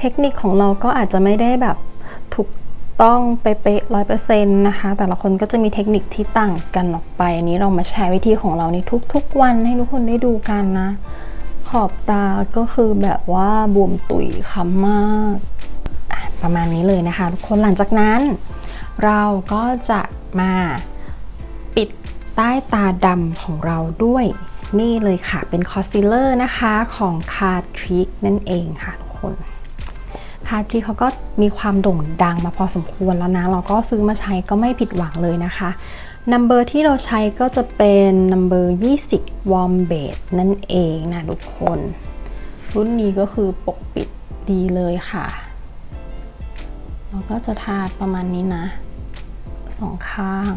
เทคนิคของเราก็อาจจะไม่ได้แบบถูกต้องเป๊ะร้อยเปอร์เซ็นต์นะคะ แต่ละคนก็จะมีเทคนิคที่ต่างกันออกไป อันนี้เรามาแชร์วิธีของเราในทุกๆ วันให้ทุกคนได้ดูกันนะ ขอบตาก็คือแบบว่าบวมตุยค้ำมากประมาณนี้เลยนะคะ ทุกคนหลังจากนั้น เราก็จะมาปิดใต้ตาดำของเราด้วยนี่เลยค่ะเป็นคอนซีลเลอร์นะคะของคาทริกนั่นเองค่ะทุกคน คาทริกเขาก็มีความโด่งดังมาพอสมควรแล้วนะ เราก็ซื้อมาใช้ก็ไม่ผิดหวังเลยนะคะนัมเบอร์ที่เราใช้ก็จะเป็นนัมเบอร์20 Warm b a d นั่นเองนะทุกคน รุ่นนี้ก็คือปกปิดดีเลยค่ะ เราก็จะทาประมาณนี้นะสองข้าง